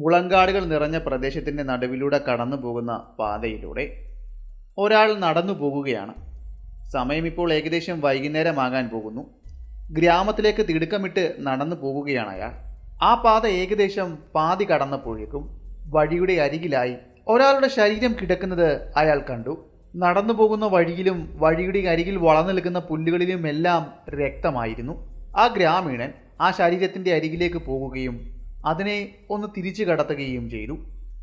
മുളങ്കാടുകൾ നിറഞ്ഞ പ്രദേശത്തിന്റെ നടുവിലൂടെ കടന്നു പോകുന്ന പാതയിലൂടെ ഒരാൾ നടന്നു പോകുകയാണ്. സമയം ഇപ്പോൾ ഏകദേശം വൈകുന്നേരമാകാൻ പോകുന്നു. ഗ്രാമത്തിലേക്ക് തിടുക്കമിട്ട് നടന്നു പോകുകയാണ് അയാൾ. ആ പാത ഏകദേശം പാതി കടന്നപ്പോഴേക്കും വഴിയുടെ അരികിലായി ഒരാളുടെ ശരീരം കിടക്കുന്നത് അയാൾ കണ്ടു. നടന്നു പോകുന്ന വഴിയിലും വഴിയുടെ അരികിൽ വളർന്നു നിൽക്കുന്ന പുല്ലുകളിലുമെല്ലാം രക്തമായിരുന്നു. ആ ഗ്രാമീണൻ ആ ശരീരത്തിന്റെ അരികിലേക്ക് പോകുകയും അതിനെ ഒന്ന് തിരിച്ചു കടത്തുകയും ചെയ്തു.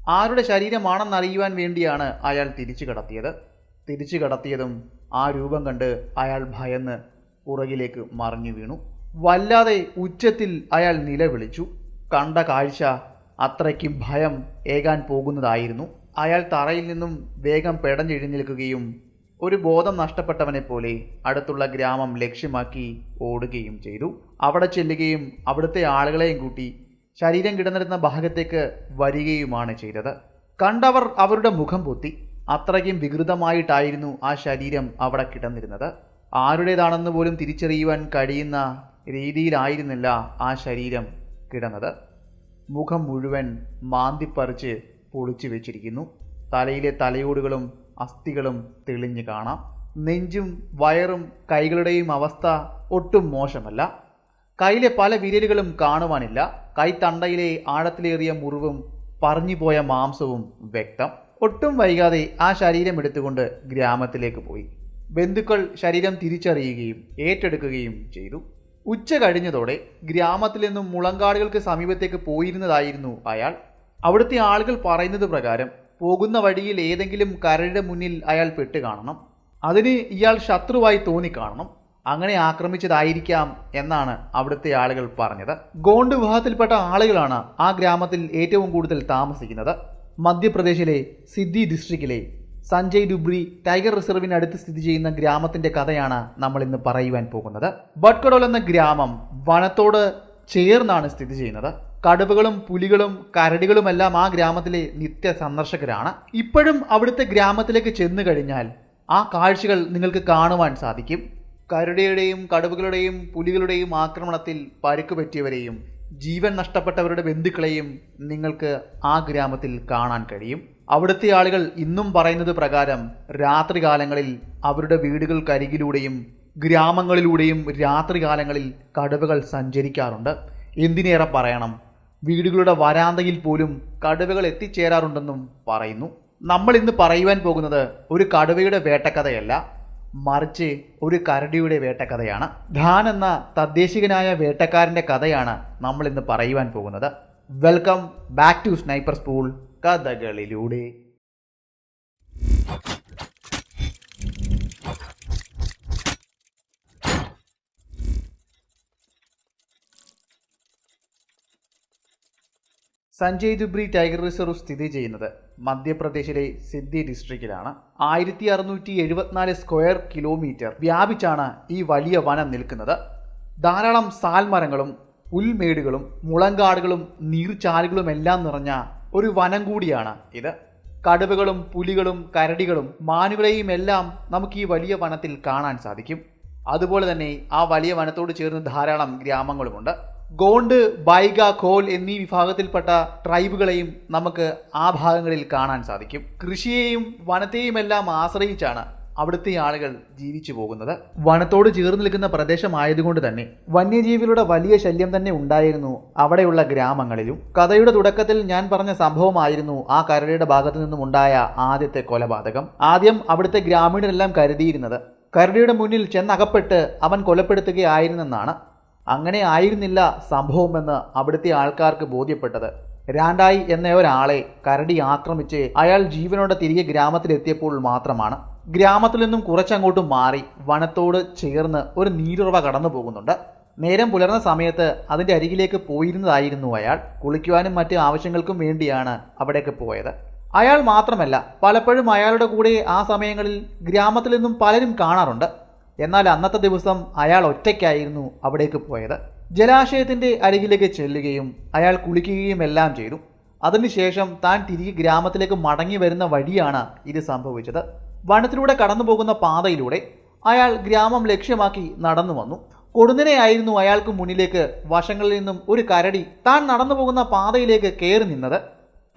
ആരുടെ ശരീരമാണെന്നറിയുവാൻ വേണ്ടിയാണ് അയാൾ തിരിച്ചു കടത്തിയത്. തിരിച്ചു കടത്തിയതും ആ രൂപം കണ്ട് അയാൾ ഭയന്ന് പുറകിലേക്ക് മറിഞ്ഞു വീണു. വല്ലാതെ ഉച്ചത്തിൽ അയാൾ നിലവിളിച്ചു. കണ്ട കാഴ്ച അത്രയ്ക്കും ഭയം ഏകാൻ പോകുന്നതായിരുന്നു. അയാൾ തറയിൽ നിന്നും വേഗം പെടഞ്ഞെഴുന്നേൽക്കുകയും ഒരു ബോധം നഷ്ടപ്പെട്ടവനെ പോലെ അടുത്തുള്ള ഗ്രാമം ലക്ഷ്യമാക്കി ഓടുകയും ചെയ്തു. അവിടെ ചെല്ലുകയും അവിടുത്തെ ആളുകളെയും കൂട്ടി ശരീരം കിടന്നിരുന്ന ഭാഗത്തേക്ക് വരികയുമാണ് ചെയ്തത്. കണ്ടവർ അവരുടെ മുഖം പൊത്തി. അത്രയ്ക്കും വികൃതമായിട്ടായിരുന്നു ആ ശരീരം അവിടെ കിടന്നിരുന്നത്. ആരുടേതാണെന്ന് പോലും തിരിച്ചറിയുവാൻ കഴിയുന്ന രീതിയിലായിരുന്നില്ല ആ ശരീരം കിടന്നത്. മുഖം മുഴുവൻ മാന്തിപ്പറിച്ച് പൊളിച്ചു വെച്ചിരിക്കുന്നു. തലയിലെ തലയോടുകളും അസ്ഥികളും തെളിഞ്ഞു കാണാം. നെഞ്ചും വയറും കൈകളുടെയും അവസ്ഥ ഒട്ടും മോശമല്ല. കയ്യിലെ പല വിരലുകളും കാണുവാനില്ല. കൈത്തണ്ടയിലെ ആഴത്തിലേറിയ മുറിവും പറഞ്ഞുപോയ മാംസവും വ്യക്തം. ഒട്ടും വൈകാതെ ആ ശരീരം എടുത്തുകൊണ്ട് ഗ്രാമത്തിലേക്ക് പോയി. ബന്ധുക്കൾ ശരീരം തിരിച്ചറിയുകയും ഏറ്റെടുക്കുകയും ചെയ്തു. ഉച്ച കഴിഞ്ഞതോടെ ഗ്രാമത്തിൽ നിന്നും മുളങ്കാടുകൾക്ക് സമീപത്തേക്ക് പോയിരുന്നതായിരുന്നു അയാൾ. അവിടുത്തെ ആളുകൾ പറയുന്നത് പ്രകാരം പോകുന്ന വഴിയിൽ ഏതെങ്കിലും കരയുടെ മുന്നിൽ അയാൾ പെട്ട് കാണണം. അതിന് ഇയാൾ ശത്രുവായി തോന്നിക്കാണണം അങ്ങനെ ആക്രമിച്ചതായിരിക്കാം എന്നാണ് അവിടുത്തെ ആളുകൾ പറഞ്ഞത്. ഗോണ്ട് വിഭാഗത്തിൽപ്പെട്ട ആളുകളാണ് ആ ഗ്രാമത്തിൽ ഏറ്റവും കൂടുതൽ താമസിക്കുന്നത്. മധ്യപ്രദേശിലെ സിദ്ധി ഡിസ്ട്രിക്റ്റിലെ സഞ്ജയ് ഡുബ്രി ടൈഗർ റിസർവിനടുത്ത് സ്ഥിതി ചെയ്യുന്ന ഗ്രാമത്തിന്റെ കഥയാണ് നമ്മൾ ഇന്ന് പറയുവാൻ പോകുന്നത്. ബട്ട്കടോൽ എന്ന ഗ്രാമം വനത്തോട് ചേർന്നാണ് സ്ഥിതി ചെയ്യുന്നത്. കടുവകളും പുലികളും കരടികളുമെല്ലാം ആ ഗ്രാമത്തിലെ നിത്യ സന്ദർശകരാണ്. ഇപ്പോഴും അവിടുത്തെ ഗ്രാമത്തിലേക്ക് ചെന്നു കഴിഞ്ഞാൽ ആ കാഴ്ചകൾ നിങ്ങൾക്ക് കാണുവാൻ സാധിക്കും. കരടിയുടെയും കടുവകളുടെയും പുലികളുടെയും ആക്രമണത്തിൽ പരുക്ക് പറ്റിയവരെയും ജീവൻ നഷ്ടപ്പെട്ടവരുടെ ബന്ധുക്കളെയും നിങ്ങൾക്ക് ആ ഗ്രാമത്തിൽ കാണാൻ കഴിയും. അവിടുത്തെ ആളുകൾ ഇന്നും പറയുന്നത് പ്രകാരം രാത്രികാലങ്ങളിൽ അവരുടെ വീടുകൾക്കരികിലൂടെയും ഗ്രാമങ്ങളിലൂടെയും രാത്രികാലങ്ങളിൽ കടുവകൾ സഞ്ചരിക്കാറുണ്ട്. എന്തിനേറെ പറയണം? വീടുകളുടെ വരാന്തയിൽ പോലും കടുവകൾ എത്തിച്ചേരാറുണ്ടെന്നും പറയുന്നു. നമ്മൾ ഇന്ന് പറയുവാൻ പോകുന്നത് ഒരു കടുവയുടെ വേട്ടക്കഥയല്ല. മറിച്ച് ഒരു കരടിയുടെ വേട്ടക്കഥയാണ്. ധാൻ എന്ന തദ്ദേശികനായ വേട്ടക്കാരന്റെ കഥയാണ് നമ്മൾ ഇന്ന് പറയുവാൻ പോകുന്നത്. Welcome back to sniper school കഥകളിലൂടെ. Sanjay Dubri tiger reserve സ്ഥിതി ചെയ്യുന്നത് മധ്യപ്രദേശിലെ സിദ്ധി ഡിസ്ട്രിക്റ്റിലാണ് ആയിരത്തി അറുന്നൂറ്റി എഴുപത്തിനാല് സ്ക്വയർ കിലോമീറ്റർ വ്യാപിച്ചാണ് ഈ വലിയ വനം നിൽക്കുന്നത്. ധാരാളം സാൽമരങ്ങളും പുൽമേടുകളും മുളങ്കാടുകളും നീർച്ചാലുകളും എല്ലാം നിറഞ്ഞ ഒരു വനം കൂടിയാണ് ഇത്. കടുവകളും പുലികളും കരടികളും മാനുകളെയും എല്ലാം നമുക്ക് ഈ വലിയ വനത്തിൽ കാണാൻ സാധിക്കും. അതുപോലെ തന്നെ ആ വലിയ വനത്തോട് ചേർന്ന് ധാരാളം ഗ്രാമങ്ങളുമുണ്ട്. ഗോണ്ട് ബൈഗ കോൽ എന്നീ വിഭാഗത്തിൽപ്പെട്ട ട്രൈബുകളെയും നമുക്ക് ആ ഭാഗങ്ങളിൽ കാണാൻ സാധിക്കും. കൃഷിയെയും വനത്തെയുമെല്ലാം ആശ്രയിച്ചാണ് അവിടുത്തെ ആളുകൾ ജീവിച്ചു പോകുന്നത്. വനത്തോട് ചേർന്ന് നിൽക്കുന്ന പ്രദേശമായതുകൊണ്ട് തന്നെ വന്യജീവികളുടെ വലിയ ശല്യം തന്നെ ഉണ്ടായിരുന്നു അവിടെയുള്ള ഗ്രാമങ്ങളിലും. കഥയുടെ തുടക്കത്തിൽ ഞാൻ പറഞ്ഞ സംഭവമായിരുന്നു ആ കരടിയുടെ ഭാഗത്തു നിന്നും ഉണ്ടായ ആദ്യത്തെ കൊലപാതകം. ആദ്യം അവിടുത്തെ ഗ്രാമീണരെല്ലാം കരുതിയിരുന്നത്. കരടിയുടെ മുന്നിൽ ചെന്നകപ്പെട്ട് അവൻ കൊലപ്പെടുത്തുകയായിരുന്നെന്നാണ്. അങ്ങനെ ആയിരുന്നില്ല സംഭവമെന്ന് അവിടുത്തെ ആൾക്കാർക്ക് ബോധ്യപ്പെട്ടത്. രാണ്ടായി എന്ന ഒരാളെ കരടി ആക്രമിച്ച് അയാൾ ജീവനോടെ തിരികെ ഗ്രാമത്തിലെത്തിയപ്പോൾ മാത്രമാണ്. ഗ്രാമത്തിൽ നിന്നും കുറച്ചങ്ങോട്ട് മാറി വനത്തോട് ചേർന്ന് ഒരു നീരുറവ കടന്നു പോകുന്നുണ്ട്. നേരം പുലർന്ന സമയത്ത് അതിന്റെ അരികിലേക്ക് പോയിരുന്നതായിരുന്നു അയാൾ. കുളിക്കുവാനും മറ്റ് ആവശ്യങ്ങൾക്കും വേണ്ടിയാണ് അവിടേക്ക് പോയത്. അയാൾ മാത്രമല്ല പലപ്പോഴും അയാളുടെ കൂടെ ആ സമയങ്ങളിൽ ഗ്രാമത്തിൽ നിന്നും പലരും കാണാറുണ്ട്. എന്നാൽ അന്നത്തെ ദിവസം അയാൾ ഒറ്റയ്ക്കായിരുന്നു അവിടേക്ക് പോയത്. ജലാശയത്തിന്റെ അരികിലേക്ക് ചെല്ലുകയും അയാൾ കുളിക്കുകയും എല്ലാം ചെയ്തു. അതിനുശേഷം താൻ തിരികെ ഗ്രാമത്തിലേക്ക് മടങ്ങി വരുന്ന വഴിയാണ് ഇത് സംഭവിച്ചത്. വനത്തിലൂടെ കടന്നു പോകുന്ന പാതയിലൂടെ അയാൾ ഗ്രാമം ലക്ഷ്യമാക്കി നടന്നു വന്നു. കൊടുന്നനെയായിരുന്നു അയാൾക്ക് മുന്നിലേക്ക് വശങ്ങളിൽ നിന്നും ഒരു കരടി താൻ നടന്നു പോകുന്ന പാതയിലേക്ക് കയറി നിന്നത്.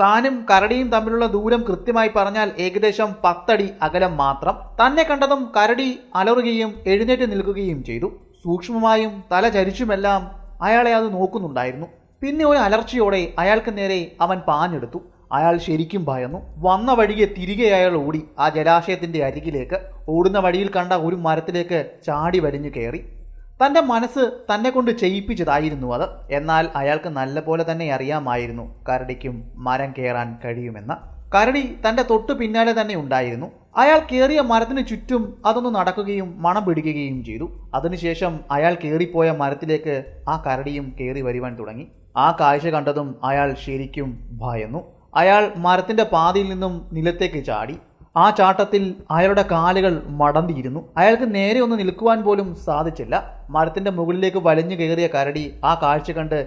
താനും കരടിയും തമ്മിലുള്ള ദൂരം കൃത്യമായി പറഞ്ഞാൽ ഏകദേശം പത്തടി അകലം മാത്രം. തന്നെ കണ്ടതും കരടി അലറുകയും എഴുന്നേറ്റ് നിൽക്കുകയും ചെയ്തു. സൂക്ഷ്മമായും തല ചരിച്ചുമെല്ലാം അയാളെ അത് നോക്കുന്നുണ്ടായിരുന്നു. പിന്നെ ഒരു അലർച്ചയോടെ അയാൾക്ക് നേരെ അവൻ പാഞ്ഞെടുത്തു. അയാൾ ശരിക്കും ഭയന്നു. വന്ന വഴിയെ തിരികെ അയാൾ ഓടി. ആ ജലാശയത്തിന്റെ അരികിലേക്ക് ഓടുന്ന വഴിയിൽ കണ്ട ഒരു മരത്തിലേക്ക് ചാടി വലിഞ്ഞു കയറി. തന്റെ മനസ്സ് തന്നെ കൊണ്ട് ചെയ്യിപ്പിച്ചതായിരുന്നു അത്. എന്നാൽ അയാൾക്ക് നല്ലപോലെ തന്നെ അറിയാമായിരുന്നു കരടിക്കും മരം കയറാൻ കഴിയുമെന്ന്. കരടി തന്റെ തൊട്ടു പിന്നാലെ തന്നെ ഉണ്ടായിരുന്നു. അയാൾ കയറിയ മരത്തിന് ചുറ്റും അതൊന്ന് നടക്കുകയും മണം പിടിക്കുകയും ചെയ്തു. അതിനുശേഷം അയാൾ കയറിപ്പോയ മരത്തിലേക്ക് ആ കരടിയും കയറി വരുവാൻ തുടങ്ങി. ആ കാഴ്ച കണ്ടതും അയാൾ ശരിക്കും ഭയന്നു. അയാൾ മരത്തിന്റെ പാതിയിൽ നിന്നും നിലത്തേക്ക് ചാടി. ആ ചാട്ടത്തിൽ അയാളുടെ കാലുകൾ മടന്തിയിരുന്നു. അയാൾക്ക് നേരെ ഒന്ന് നിൽക്കുവാൻ പോലും സാധിച്ചില്ല. മരത്തിന്റെ മുകളിലേക്ക് വലിഞ്ഞു കയറിയ കരടി ആ കാഴ്ച കണ്ട്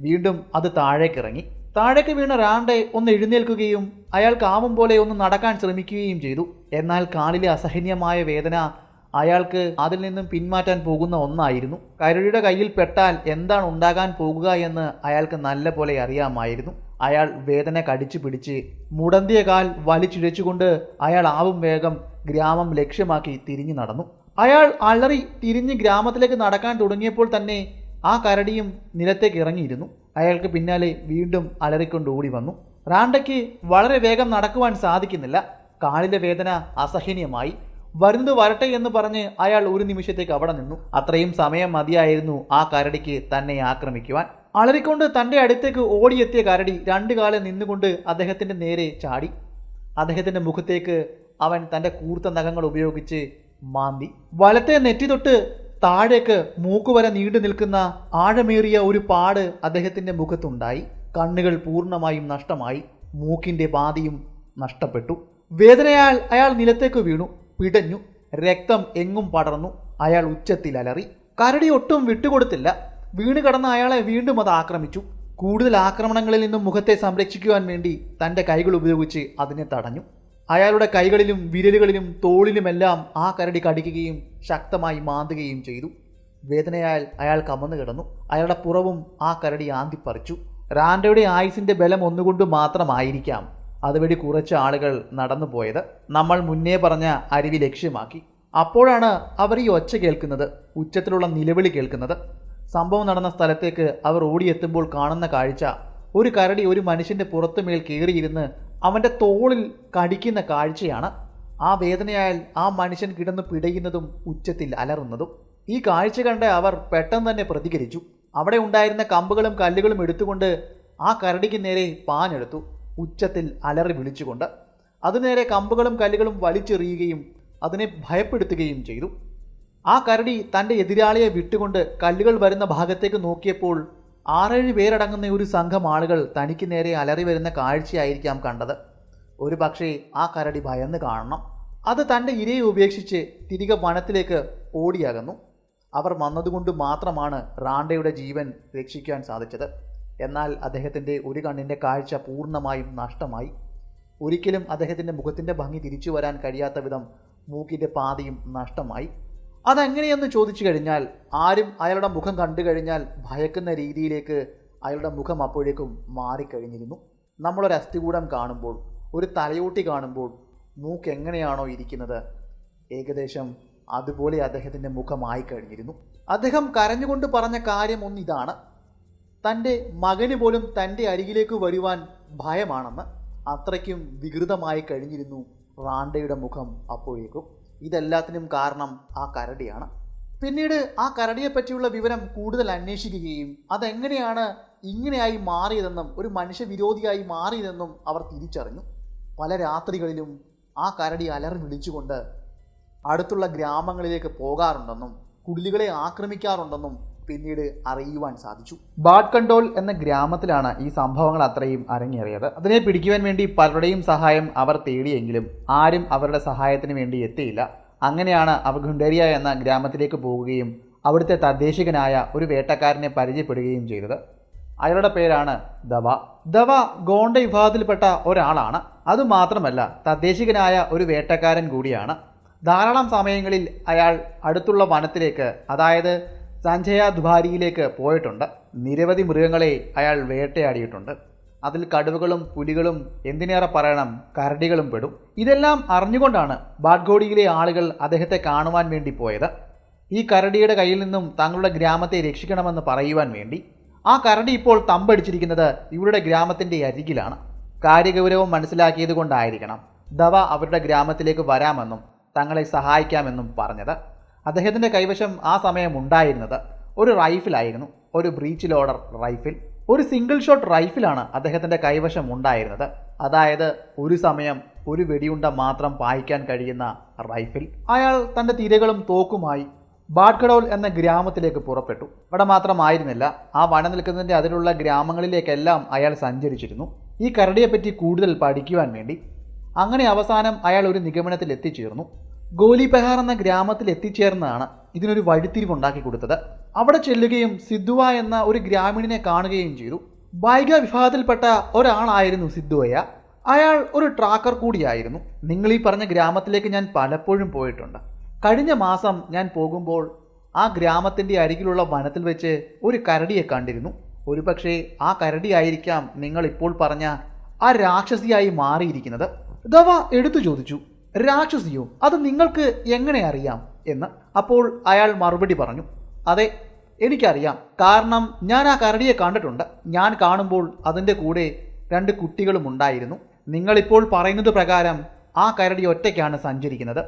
വീണ്ടും അത് താഴേക്കിറങ്ങി. താഴേക്ക് വീണ റാണ്ടെ ഒന്ന് എഴുന്നേൽക്കുകയും അയാൾക്ക് ആവും പോലെ ഒന്ന് നടക്കാൻ ശ്രമിക്കുകയും ചെയ്തു. എന്നാൽ കാലിലെ അസഹനീയമായ വേദന അയാൾക്ക് അതിൽ നിന്നും പിന്മാറ്റാൻ പോകുന്ന ഒന്നായിരുന്നു. കരടിയുടെ കയ്യിൽ പെട്ടാൽ എന്താണ് ഉണ്ടാകാൻ പോകുക എന്ന് അയാൾക്ക് നല്ല പോലെ അറിയാമായിരുന്നു. അയാൾ വേദന കടിച്ചു പിടിച്ച് മുടന്തിയ കാൽ വലിച്ചിഴച്ചുകൊണ്ട് അയാൾ ആവും വേഗം ഗ്രാമം ലക്ഷ്യമാക്കി തിരിഞ്ഞു നടന്നു. അയാൾ അലറി തിരിഞ്ഞ് ഗ്രാമത്തിലേക്ക് നടക്കാൻ തുടങ്ങിയപ്പോൾ തന്നെ ആ കരടിയും നിലത്തേക്ക് ഇറങ്ങിയിരുന്നു. അയാൾക്ക് പിന്നാലെ വീണ്ടും അലറിക്കൊണ്ട് ഓടി വന്നു. റാണ്ടയ്ക്ക് വളരെ വേഗം നടക്കുവാൻ സാധിക്കുന്നില്ല. കാലിലെ വേദന അസഹനീയമായി. വരുന്നത് വരട്ടെ എന്ന് പറഞ്ഞ് അയാൾ ഒരു നിമിഷത്തേക്ക് അവിടെ നിന്നു. അത്രയും സമയം മതിയായിരുന്നു ആ കരടിക്ക് തന്നെ ആക്രമിക്കുവാൻ. അലറിക്കൊണ്ട് തന്റെ അടുത്തേക്ക് ഓടിയെത്തിയ കരടി രണ്ടു കാലം നിന്നുകൊണ്ട് അദ്ദേഹത്തിന്റെ നേരെ ചാടി. അദ്ദേഹത്തിന്റെ മുഖത്തേക്ക് അവൻ തന്റെ കൂർത്ത നഖങ്ങൾ ഉപയോഗിച്ച് മാന്തി. വലത്തെ നെറ്റി തൊട്ട് താഴേക്ക് മൂക്കുവരെ നീണ്ടു നിൽക്കുന്ന ആഴമേറിയ ഒരു പാട് അദ്ദേഹത്തിന്റെ മുഖത്തുണ്ടായി. കണ്ണുകൾ പൂർണമായും നഷ്ടമായി. മൂക്കിന്റെ പാതിയും നഷ്ടപ്പെട്ടു. വേദനയാൽ അയാൾ നിലത്തേക്ക് വീണു പിടഞ്ഞു. രക്തം എങ്ങും പടർന്നു. അയാൾ ഉച്ചത്തിൽ അലറി. കരടി ഒട്ടും വിട്ടുകൊടുത്തില്ല. വീണ് കടന്ന അയാളെ വീണ്ടും അത് ആക്രമിച്ചു. കൂടുതൽ ആക്രമണങ്ങളിൽ നിന്നും മുഖത്തെ സംരക്ഷിക്കുവാൻ വേണ്ടി തന്റെ കൈകൾ ഉപയോഗിച്ച് അതിനെ തടഞ്ഞു. അയാളുടെ കൈകളിലും വിരലുകളിലും തോളിലുമെല്ലാം ആ കരടി കടിക്കുകയും ശക്തമായി മാന്തുകയും ചെയ്തു. വേദനയാൽ അയാൾ കമന്നു കിടന്നു. അയാളുടെ പുറവും ആ കരടി ആന്തിപ്പറിച്ചു. റാൻഡയുടെ ആയുസിന്റെ ബലം ഒന്നുകൊണ്ട് മാത്രമായിരിക്കാം അതുവഴി കുറച്ച് ആളുകൾ നടന്നു പോയത് നമ്മൾ മുന്നേ പറഞ്ഞ അരുവി ലക്ഷ്യമാക്കി. അപ്പോഴാണ് അവർ ഈ ഒച്ച കേൾക്കുന്നത് ഉച്ചത്തിലുള്ള നിലവിളി കേൾക്കുന്നത്. സംഭവം നടന്ന സ്ഥലത്തേക്ക് അവർ ഓടിയെത്തുമ്പോൾ കാണുന്ന കാഴ്ച. ഒരു കരടി ഒരു മനുഷ്യന്റെ പുറത്തുമേൽ കയറിയിരുന്ന് അവന്റെ തോളിൽ കടിക്കുന്ന കാഴ്ചയാണ്. ആ വേദനയാൽ ആ മനുഷ്യൻ കിടന്ന് പിടയുന്നതും ഉച്ചത്തിൽ അലറുന്നതും. ഈ കാഴ്ച കണ്ട് അവർ പെട്ടെന്ന് തന്നെ പ്രതികരിച്ചു. അവിടെ ഉണ്ടായിരുന്ന കമ്പുകളും കല്ലുകളും എടുത്തുകൊണ്ട് ആ കരടിക്ക് നേരെ പാഞ്ഞെടുത്തു. ഉച്ചത്തിൽ അലറി വിളിച്ചുകൊണ്ട്. അതിനേരെ കമ്പുകളും കല്ലുകളും വലിച്ചെറിയുകയും അതിനെ ഭയപ്പെടുത്തുകയും ചെയ്തു. ആ കരടി തന്റെ എതിരാളിയെ വിട്ടുകൊണ്ട് കല്ലുകൾ വരുന്ന ഭാഗത്തേക്ക് നോക്കിയപ്പോൾ ആറേഴ് പേരടങ്ങുന്ന ഒരു സംഘം ആളുകൾ തനിക്ക് നേരെ അലറി വരുന്ന കാഴ്ചയായിരിക്കാം കണ്ടത്. ഒരു പക്ഷേ ആ കരടി ഭയന്ന് കാണണം. അത് തന്റെ ഇരയെ ഉപേക്ഷിച്ച് തിരികെ വനത്തിലേക്ക് ഓടിയകന്നു. അവർ വന്നതുകൊണ്ട് മാത്രമാണ് റാണ്ടയുടെ ജീവൻ രക്ഷിക്കാൻ സാധിച്ചത്. എന്നാൽ അദ്ദേഹത്തിന്റെ ഒരു കണ്ണിന്റെ കാഴ്ച പൂർണമായും നഷ്ടമായി. ഒരിക്കലും അദ്ദേഹത്തിന്റെ മുഖത്തിന്റെ ഭംഗി തിരിച്ചു വരാൻ കഴിയാത്ത വിധം മൂക്കിന്റെ പാതിയും നഷ്ടമായി. അതെങ്ങനെയെന്ന് ചോദിച്ചു കഴിഞ്ഞാൽ ആരും അയാളുടെ മുഖം കണ്ടു കഴിഞ്ഞാൽ ഭയക്കുന്ന രീതിയിലേക്ക് അയാളുടെ മുഖം അപ്പോഴേക്കും മാറിക്കഴിഞ്ഞിരുന്നു. നമ്മളൊരു അസ്ഥികൂടം കാണുമ്പോൾ ഒരു തലയോട്ടി കാണുമ്പോൾ മൂക്ക് എങ്ങനെയാണോ ഇരിക്കുന്നത് ഏകദേശം അതുപോലെ അദ്ദേഹത്തിന്റെ മുഖമായി കഴിഞ്ഞിരുന്നു. അദ്ദേഹം കരഞ്ഞുകൊണ്ട് പറഞ്ഞ കാര്യം ഒന്നിതാണ് തന്റെ മകന് പോലും തന്റെ അരികിലേക്ക് വരുവാൻ ഭയമാണെന്ന് അത്രയ്ക്കും വികൃതമായി കഴിഞ്ഞിരുന്നു റാണ്ടയുടെ മുഖം അപ്പോഴേക്കും. ഇതെല്ലാത്തിനും കാരണം ആ കരടിയാണ്. പിന്നീട് ആ കരടിയെ പറ്റിയുള്ള വിവരം കൂടുതൽ അന്വേഷിക്കുകയും അതെങ്ങനെയാണ് ഇങ്ങനെയായി മാറിയതെന്നും ഒരു മനുഷ്യവിരോധിയായി മാറിയതെന്നും അവർ തിരിച്ചറിഞ്ഞു. പല രാത്രികളിലും ആ കരടി അലറി വിളിച്ചുകൊണ്ട് അടുത്തുള്ള ഗ്രാമങ്ങളിലേക്ക് പോകാറുണ്ടെന്നും കുടിലുകളെ ആക്രമിക്കാറുണ്ടെന്നും പിന്നീട് അറിയുവാൻ സാധിച്ചു. ബാഡ് കണ്ടോൾ എന്ന ഗ്രാമത്തിലാണ് ഈ സംഭവങ്ങൾ അത്രയും അരങ്ങേറിയത്. അതിനെ പിടിക്കുവാൻ വേണ്ടി പലരുടെയും സഹായം അവർ തേടിയെങ്കിലും ആരും അവരുടെ സഹായത്തിന് വേണ്ടി എത്തിയില്ല. അങ്ങനെയാണ് അവർ ഗുണ്ടേരിയ എന്ന ഗ്രാമത്തിലേക്ക് പോവുകയും അവിടുത്തെ തദ്ദേശികനായ ഒരു വേട്ടക്കാരനെ പരിചയപ്പെടുകയും ചെയ്തത്. അയാളുടെ പേരാണ് ദവ ദവ ഗോണ്ട വിഭാഗത്തിൽപ്പെട്ട ഒരാളാണ്. അതുമാത്രമല്ല തദ്ദേശികനായ ഒരു വേട്ടക്കാരൻ കൂടിയാണ്. ധാരാളം സമയങ്ങളിൽ അയാൾ അടുത്തുള്ള വനത്തിലേക്ക് അതായത് സഞ്ജയ ദുബാരിയിലേക്ക് പോയിട്ടുണ്ട്. നിരവധി മൃഗങ്ങളെ അയാൾ വേട്ടയാടിയിട്ടുണ്ട്. അതിൽ കടുവകളും പുലികളും എന്തിനേറെ പറയണം കരടികളും പെടും. ഇതെല്ലാം അറിഞ്ഞുകൊണ്ടാണ് ബാഡ്ഗോഡിയിലെ ആളുകൾ അദ്ദേഹത്തെ കാണുവാൻ വേണ്ടി പോയത്. ഈ കരടിയുടെ കയ്യിൽ നിന്നും തങ്ങളുടെ ഗ്രാമത്തെ രക്ഷിക്കണമെന്ന് പറയുവാൻ വേണ്ടി. ആ കരടി ഇപ്പോൾ തമ്പടിച്ചിരിക്കുന്നത് ഇവരുടെ ഗ്രാമത്തിന്റെ അരികിലാണ്. കാര്യഗൗരവം മനസ്സിലാക്കിയത് കൊണ്ടായിരിക്കണം. ദവ അവരുടെ ഗ്രാമത്തിലേക്ക് വരാമെന്നും തങ്ങളെ സഹായിക്കാമെന്നും പറഞ്ഞത്. അദ്ദേഹത്തിന്റെ കൈവശം ആ സമയം ഉണ്ടായിരുന്നത്. ഒരു റൈഫിലായിരുന്നു. ഒരു ബ്രീച്ച് ലോഡർ റൈഫിൽ. ഒരു സിംഗിൾ ഷോട്ട് റൈഫിലാണ് അദ്ദേഹത്തിന്റെ കൈവശം ഉണ്ടായിരുന്നത്. അതായത് ഒരു സമയം ഒരു വെടിയുണ്ട മാത്രം പായിക്കാൻ കഴിയുന്ന റൈഫിൽ. അയാൾ തന്റെ തിരകളും തോക്കുമായി ബാഡ്കഡോൾ എന്ന ഗ്രാമത്തിലേക്ക് പുറപ്പെട്ടു. ഇവിടെ മാത്രമായിരുന്നില്ല ആ വന നിൽക്കുന്നതിന്റെ അതിലുള്ള ഗ്രാമങ്ങളിലേക്കെല്ലാം അയാൾ സഞ്ചരിച്ചിരുന്നു. ഈ കരടിയെപ്പറ്റി കൂടുതൽ പഠിക്കുവാൻ വേണ്ടി. അങ്ങനെ അവസാനം അയാൾ ഒരു നിഗമനത്തിൽ എത്തിച്ചേർന്നു ഗോലിബെഹാർ എന്ന ഗ്രാമത്തിൽ എത്തിച്ചേർന്നതാണ് ഇതിനൊരു വഴിത്തിരിവുണ്ടാക്കി കൊടുത്തത്. അവിടെ ചെല്ലുകയും സിദ്ധുവ എന്ന ഒരു ഗ്രാമീണനെ കാണുകയും ചെയ്തു. ബൈഗ വിഭാഗത്തിൽപ്പെട്ട ഒരാളായിരുന്നു സിദ്ധുവയ്യ. അയാൾ ഒരു ട്രാക്കർ കൂടിയായിരുന്നു. നിങ്ങൾ ഈ പറഞ്ഞ ഗ്രാമത്തിലേക്ക് ഞാൻ പലപ്പോഴും പോയിട്ടുണ്ട്. കഴിഞ്ഞ മാസം ഞാൻ പോകുമ്പോൾ ആ ഗ്രാമത്തിന്റെ അരികിലുള്ള വനത്തിൽ വെച്ച് ഒരു കരടിയെ കണ്ടിരുന്നു. ഒരുപക്ഷെ ആ കരടിയായിരിക്കാം നിങ്ങൾ ഇപ്പോൾ പറഞ്ഞ ആ രാക്ഷസിയായി മാറിയിരിക്കുന്നത്. ദവ എടുത്തു ചോദിച്ചു. രാക്ഷസിയോ അത് നിങ്ങൾക്ക് എങ്ങനെ അറിയാം? എന്ന് അപ്പോൾ അയാൾ മറുപടി പറഞ്ഞു അതെ എനിക്കറിയാം. കാരണം ഞാൻ ആ കരടിയെ കണ്ടിട്ടുണ്ട്. ഞാൻ കാണുമ്പോൾ അതിന്റെ കൂടെ രണ്ട് കുട്ടികളും ഉണ്ടായിരുന്നു. നിങ്ങളിപ്പോൾ പറയുന്നത് പ്രകാരം ആ കരടി ഒറ്റയ്ക്കാണ് സഞ്ചരിക്കുന്നത്.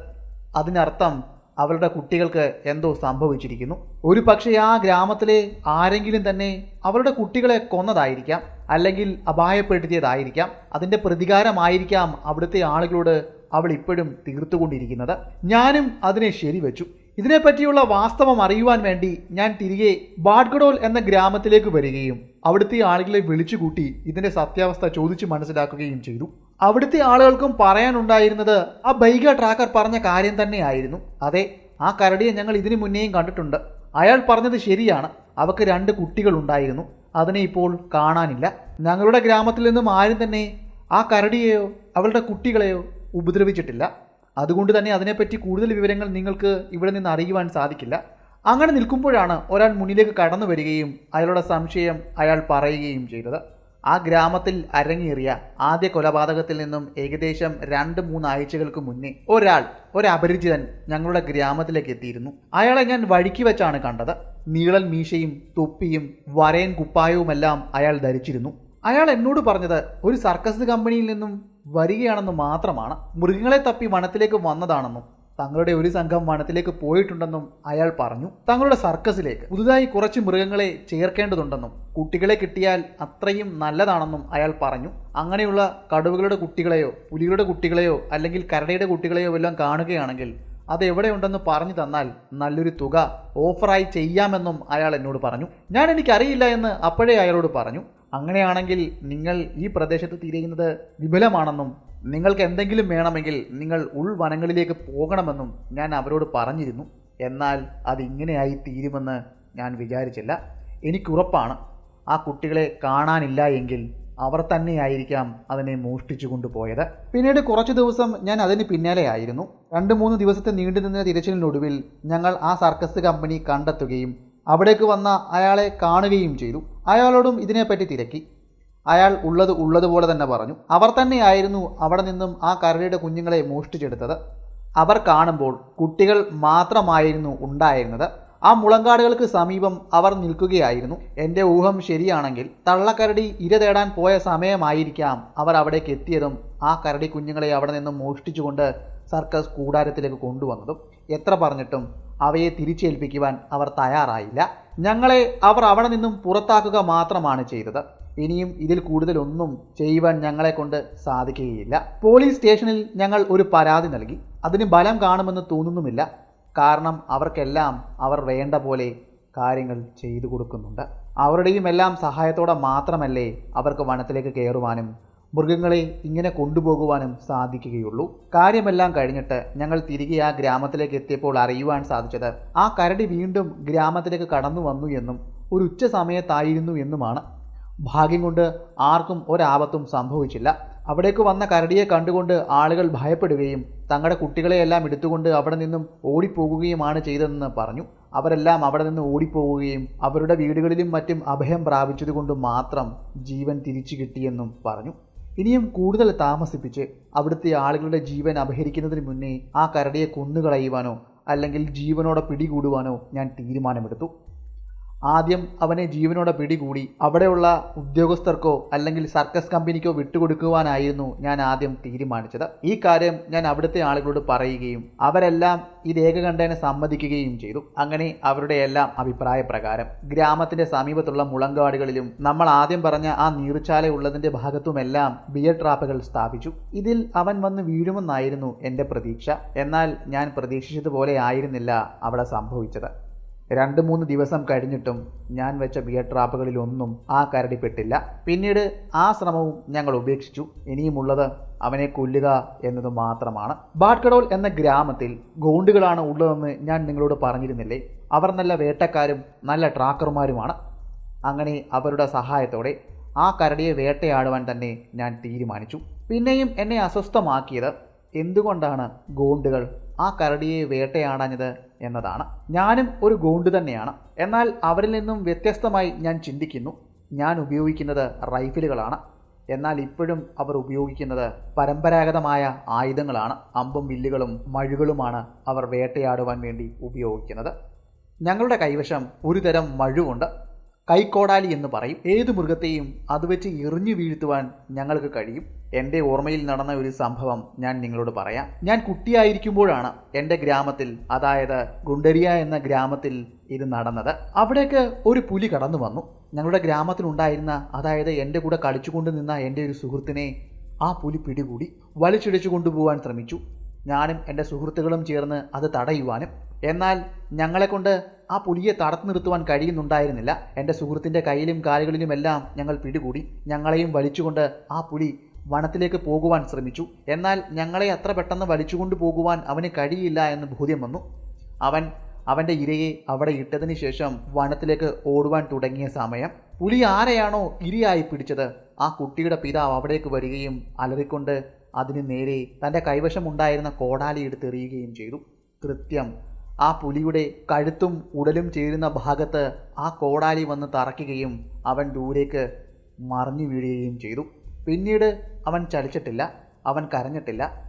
അതിനർത്ഥം അവരുടെ കുട്ടികൾക്ക് എന്തോ സംഭവിച്ചിരിക്കുന്നു. ഒരു പക്ഷേ ആ ഗ്രാമത്തിലെ ആരെങ്കിലും തന്നെ അവരുടെ കുട്ടികളെ കൊന്നതായിരിക്കാം അല്ലെങ്കിൽ അപായപ്പെടുത്തിയതായിരിക്കാം. അതിന്റെ പ്രതികാരമായിരിക്കാം അവിടുത്തെ ആളുകളോട് അവൾ ഇപ്പോഴും തീർത്തുകൊണ്ടിരിക്കുന്നത്. ഞാനും അതിനെ ശരിവെച്ചു. ഇതിനെപ്പറ്റിയുള്ള വാസ്തവം അറിയുവാൻ വേണ്ടി ഞാൻ തിരികെ ബാഡ്ഗഡോൽ എന്ന ഗ്രാമത്തിലേക്ക് വരികയും അവിടുത്തെ ആളുകളെ വിളിച്ചുകൂട്ടി ഇതിന്റെ സത്യാവസ്ഥ ചോദിച്ചു മനസ്സിലാക്കുകയും ചെയ്തു. അവിടുത്തെ ആളുകൾക്കും പറയാനുണ്ടായിരുന്നത് ആ ബൈഗ ട്രാക്കർ പറഞ്ഞ കാര്യം തന്നെയായിരുന്നു. അതെ ആ കരടിയെ ഞങ്ങൾ ഇതിനു മുന്നേയും കണ്ടിട്ടുണ്ട്. അയാൾ പറഞ്ഞത് ശരിയാണ്. അവക്ക് രണ്ട് കുട്ടികൾ ഉണ്ടായിരുന്നു അതിനെ ഇപ്പോൾ കാണാനില്ല. ഞങ്ങളുടെ ഗ്രാമത്തിൽ നിന്നും ആരും തന്നെ ആ കരടിയെയോ അവളുടെ കുട്ടികളെയോ ഉപദ്രവിച്ചിട്ടില്ല. അതുകൊണ്ട് തന്നെ അതിനെപ്പറ്റി കൂടുതൽ വിവരങ്ങൾ നിങ്ങൾക്ക് ഇവിടെ നിന്ന് അറിയുവാൻ സാധിക്കില്ല. അങ്ങനെ നിൽക്കുമ്പോഴാണ് ഒരാൾ മുന്നിലേക്ക് കടന്നു വരികയും അയാളുടെ സംശയം അയാൾ പറയുകയും ചെയ്തത്. ആ ഗ്രാമത്തിൽ അരങ്ങേറിയ ആദ്യ കൊലപാതകത്തിൽ നിന്നും ഏകദേശം രണ്ട് മൂന്ന് ആഴ്ചകൾക്ക് മുന്നേ ഒരാൾ ഒരു അപരിചിതൻ ഞങ്ങളുടെ ഗ്രാമത്തിലേക്ക് എത്തിയിരുന്നു. അയാളെ ഞാൻ വഴിക്ക് വെച്ചാണ് കണ്ടത്. നീളൻ മീശയും തൊപ്പിയും വരയൻ കുപ്പായവുമെല്ലാം അയാൾ ധരിച്ചിരുന്നു. അയാൾ എന്നോട് പറഞ്ഞത് ഒരു സർക്കസ് കമ്പനിയിൽ നിന്നും വരികയാണെന്ന് മാത്രമാണ് മൃഗങ്ങളെ തപ്പി വനത്തിലേക്ക് വന്നതാണെന്നും തങ്ങളുടെ ഒരു സംഘം വനത്തിലേക്ക് പോയിട്ടുണ്ടെന്നും അയാൾ പറഞ്ഞു. തങ്ങളുടെ സർക്കസിലേക്ക് പുതുതായി കുറച്ച് മൃഗങ്ങളെ ചേർക്കേണ്ടതുണ്ടെന്നും കുട്ടികളെ കിട്ടിയാൽ അത്രയും നല്ലതാണെന്നും അയാൾ പറഞ്ഞു. അങ്ങനെയുള്ള കടുവകളുടെ കുട്ടികളെയോ പുലികളുടെ കുട്ടികളെയോ അല്ലെങ്കിൽ കരടയുടെ കുട്ടികളെയോ എല്ലാം കാണുകയാണെങ്കിൽ അത് എവിടെയുണ്ടെന്ന് പറഞ്ഞു തന്നാൽ നല്ലൊരു തുക ഓഫറായി ചെയ്യാമെന്നും അയാൾ എന്നോട് പറഞ്ഞു. ഞാൻ എനിക്കറിയില്ല എന്ന് അപ്പോഴേ അയാളോട് പറഞ്ഞു. അങ്ങനെയാണെങ്കിൽ നിങ്ങൾ ഈ പ്രദേശത്ത് തിരയുന്നത് വിപുലമാണെന്നും നിങ്ങൾക്ക് എന്തെങ്കിലും വേണമെങ്കിൽ നിങ്ങൾ ഉൾവനങ്ങളിലേക്ക് പോകണമെന്നും ഞാൻ അവരോട് പറഞ്ഞിരുന്നു. എന്നാൽ അതിങ്ങനെയായി തീരുമെന്ന് ഞാൻ വിചാരിച്ചില്ല. എനിക്കുറപ്പാണ് ആ കുട്ടികളെ കാണാനില്ല എങ്കിൽ അവർ തന്നെയായിരിക്കാം അതിനെ മോഷ്ടിച്ചു കൊണ്ടുപോയത്. പിന്നീട് കുറച്ച് ദിവസം ഞാൻ അതിന് പിന്നാലെയായിരുന്നു രണ്ട് മൂന്ന് ദിവസത്തെ നീണ്ടുനിന്ന തിരച്ചിലിനൊടുവിൽ ഞങ്ങൾ ആ സർക്കസ് കമ്പനി കണ്ടെത്തുകയും അവിടേക്ക് വന്ന അയാളെ കാണുകയും ചെയ്തു. അയാളോടും ഇതിനെപ്പറ്റി തിരക്കി. അയാൾ ഉള്ളത് ഉള്ളതുപോലെ തന്നെ പറഞ്ഞു. അവർ തന്നെയായിരുന്നു അവിടെ നിന്നും ആ കരടിയുടെ കുഞ്ഞുങ്ങളെ മോഷ്ടിച്ചെടുത്തത്. അവർ കാണുമ്പോൾ കുട്ടികൾ മാത്രമായിരുന്നു ഉണ്ടായിരുന്നത്. ആ മുളങ്കാടുകൾക്ക് സമീപം അവർ നിൽക്കുകയായിരുന്നു. എന്റെ ഊഹം ശരിയാണെങ്കിൽ തള്ളക്കരടി ഇര തേടാൻ പോയ സമയമായിരിക്കാം അവർ അവിടേക്ക് എത്തിയതും ആ കരടി കുഞ്ഞുങ്ങളെ അവിടെ നിന്നും മോഷ്ടിച്ചുകൊണ്ട് സർക്കസ് കൂടാരത്തിലേക്ക് കൊണ്ടുവന്നതും. എത്ര പറഞ്ഞിട്ടും അവയെ തിരിച്ചേൽപ്പിക്കുവാൻ അവർ തയ്യാറായില്ല. ഞങ്ങളെ അവർ അവിടെ നിന്നും പുറത്താക്കുക മാത്രമാണ് ചെയ്തത്. ഇനിയും ഇതിൽ കൂടുതലൊന്നും ചെയ്യുവാൻ ഞങ്ങളെ കൊണ്ട് സാധിക്കുകയില്ല. പോലീസ് സ്റ്റേഷനിൽ ഞങ്ങൾ ഒരു പരാതി നൽകി. അതിന് ബലം കാണുമെന്ന് തോന്നുന്നുമില്ല. കാരണം അവർക്കെല്ലാം അവർ വേണ്ട പോലെ കാര്യങ്ങൾ ചെയ്തു കൊടുക്കുന്നുണ്ട്. അവരുടെയും എല്ലാം സഹായത്തോടെ മാത്രമല്ലേ അവർക്ക് വനത്തിലേക്ക് കയറുവാനും മൃഗങ്ങളെ ഇങ്ങനെ കൊണ്ടുപോകുവാനും സാധിക്കുകയുള്ളൂ. കാര്യമെല്ലാം കഴിഞ്ഞിട്ട് ഞങ്ങൾ തിരികെ ആ ഗ്രാമത്തിലേക്ക് എത്തിയപ്പോൾ അറിയുവാൻ സാധിച്ചത് ആ കരടി വീണ്ടും ഗ്രാമത്തിലേക്ക് കടന്നു വന്നു എന്നും ഒരു ഉച്ച സമയത്തായിരുന്നു എന്നുമാണ്. ഭാഗ്യം കൊണ്ട് ആർക്കും ഒരാപത്തും സംഭവിച്ചില്ല. അവിടേക്ക് വന്ന കരടിയെ കണ്ടുകൊണ്ട് ആളുകൾ ഭയപ്പെടുകയും തങ്ങളുടെ കുട്ടികളെയെല്ലാം എടുത്തുകൊണ്ട് അവിടെ നിന്നും ഓടിപ്പോകുകയുമാണ് ചെയ്തതെന്ന് പറഞ്ഞു. അവരെല്ലാം അവിടെ നിന്ന് ഓടിപ്പോവുകയും അവരുടെ വീടുകളിലും മറ്റും അഭയം പ്രാപിച്ചതുകൊണ്ട് മാത്രം ജീവൻ തിരിച്ചു കിട്ടിയെന്നും പറഞ്ഞു. ഇനിയും കൂടുതൽ താമസിപ്പിച്ച് അവിടുത്തെ ആളുകളുടെ ജീവൻ അപഹരിക്കുന്നതിന് മുന്നേ ആ കരടിയെ കൊന്നുകളയുവാനോ അല്ലെങ്കിൽ ജീവനോടെ പിടികൂടുവാനോ ഞാൻ തീരുമാനമെടുത്തു. ആദ്യം അവനെ ജീവനോടെ പിടികൂടി. അവിടെയുള്ള ഉദ്യോഗസ്ഥർക്കോ അല്ലെങ്കിൽ സർക്കസ് കമ്പനിക്കോ വിട്ടുകൊടുക്കുവാനായിരുന്നു ഞാൻ ആദ്യം തീരുമാനിച്ചത്. ഈ കാര്യം ഞാൻ അവിടുത്തെ ആളുകളോട് പറയുകയും അവരെല്ലാം ഇത് ഏകകണ്ഠേന സമ്മതിക്കുകയും ചെയ്തു. അങ്ങനെ അവരുടെ എല്ലാം അഭിപ്രായ പ്രകാരം ഗ്രാമത്തിന്റെ സമീപത്തുള്ള മുളങ്കാടുകളിലും നമ്മൾ ആദ്യം പറഞ്ഞ ആ നീർച്ചാല ഉള്ളതിന്റെ ഭാഗത്തുമെല്ലാം ബിയർ ട്രാപ്പുകൾ സ്ഥാപിച്ചു. ഇതിൽ അവൻ വന്ന് വീഴുമെന്നായിരുന്നു എന്റെ പ്രതീക്ഷ. എന്നാൽ ഞാൻ പ്രതീക്ഷിച്ചതുപോലെ ആയിരുന്നില്ല അവിടെ സംഭവിച്ചത്. രണ്ട് മൂന്ന് ദിവസം കഴിഞ്ഞിട്ടും ഞാൻ വെച്ച ബിയർ ട്രാപ്പുകളിലൊന്നും ആ കരടിപ്പെട്ടില്ല. പിന്നീട് ആ ശ്രമവും ഞങ്ങൾ ഉപേക്ഷിച്ചു. ഇനിയുമുള്ളത് അവനെ കൊല്ലുക എന്നത് മാത്രമാണ്. ബാട്കഡോൾ എന്ന ഗ്രാമത്തിൽ ഗോണ്ടുകളാണ് ഉള്ളതെന്ന് ഞാൻ നിങ്ങളോട് പറഞ്ഞിരുന്നില്ലേ? അവർ നല്ല വേട്ടക്കാരും നല്ല ട്രാക്കർമാരുമാണ്. അങ്ങനെ അവരുടെ സഹായത്തോടെ ആ കരടിയെ വേട്ടയാടുവാൻ തന്നെ ഞാൻ തീരുമാനിച്ചു. പിന്നെയും എന്നെ അസ്വസ്ഥമാക്കിയത് എന്തുകൊണ്ടാണ് ഗോണ്ടുകൾ ആ കരടിയെ വേട്ടയാടാഞ്ഞത് എന്നതാണ്. ഞാനും ഒരു ഗോണ്ട് തന്നെയാണ്. എന്നാൽ അവരിൽ നിന്നും വ്യത്യസ്തമായി ഞാൻ ചിന്തിക്കുന്നു. ഞാൻ ഉപയോഗിക്കുന്നത് റൈഫിലുകളാണ്. എന്നാൽ ഇപ്പോഴും അവർ ഉപയോഗിക്കുന്നത് പരമ്പരാഗതമായ ആയുധങ്ങളാണ്. അമ്പും വില്ലുകളും മഴുകളുമാണ് അവർ വേട്ടയാടുവാൻ വേണ്ടി ഉപയോഗിക്കുന്നത്. ഞങ്ങളുടെ കൈവശം ഒരുതരം മഴുവുണ്ട്. കൈക്കോടാലി എന്ന് പറയും. ഏത് മൃഗത്തെയും അത് വെച്ച് എറിഞ്ഞു വീഴ്ത്തുവാൻ ഞങ്ങൾക്ക് കഴിയും. എന്റെ ഓർമ്മയിൽ നടന്ന ഒരു സംഭവം ഞാൻ നിങ്ങളോട് പറയാം. ഞാൻ കുട്ടിയായിരിക്കുമ്പോഴാണ് എന്റെ ഗ്രാമത്തിൽ അതായത് ഗുണ്ടരിയ എന്ന ഗ്രാമത്തിൽ ഇത് നടന്നത്. അവിടേക്ക് ഒരു പുലി കടന്നു വന്നു. ഞങ്ങളുടെ ഗ്രാമത്തിലുണ്ടായിരുന്ന അതായത് എന്റെ കൂടെ കളിച്ചുകൊണ്ട് നിന്ന എന്റെ ഒരു സുഹൃത്തിനെ ആ പുലി പിടികൂടി വലിച്ചിടിച്ചു കൊണ്ടുപോകാൻ ശ്രമിച്ചു. ഞാനും എന്റെ സുഹൃത്തുക്കളും ചേർന്ന് അത് തടയുവാനും. എന്നാൽ ഞങ്ങളെക്കൊണ്ട് ആ പുലിയെ തടത്തു നിർത്തുവാൻ കഴിയുന്നുണ്ടായിരുന്നില്ല. എന്റെ സുഹൃത്തിന്റെ കയ്യിലും കാലുകളിലുമെല്ലാം ഞങ്ങൾ പിടികൂടി ഞങ്ങളെയും വലിച്ചുകൊണ്ട് ആ പുലി വനത്തിലേക്ക് പോകുവാൻ ശ്രമിച്ചു. എന്നാൽ ഞങ്ങളെ അത്ര പെട്ടെന്ന് വലിച്ചുകൊണ്ട് പോകുവാൻ അവന് കഴിയില്ല എന്ന് ബോധ്യം വന്നു. അവൻ അവന്റെ ഇരയെ അവിടെ ഇട്ടതിന് ശേഷം വനത്തിലേക്ക് ഓടുവാൻ തുടങ്ങിയ സമയം പുലി ആരെയാണോ ഇരയായി പിടിച്ചത്? ആ കുട്ടിയുടെ പിതാവ് അവിടേക്ക് വരികയും അലറിക്കൊണ്ട് അതിന് നേരെ തന്റെ കൈവശമുണ്ടായിരുന്ന കോടാലി എടുത്തെറിയുകയും ചെയ്തു. കൃത്യം ആ പുലിയുടെ കഴുത്തും ഉടലും ചേരുന്ന ഭാഗത്ത് ആ കോടാലി വന്ന് തറയ്ക്കുകയും അവൻ ദൂരേക്ക് മറിഞ്ഞു വീഴുകയും ചെയ്തു. പിന്നീട് അവൻ ചലിച്ചിട്ടില്ല. അവൻ കരഞ്ഞിട്ടില്ല.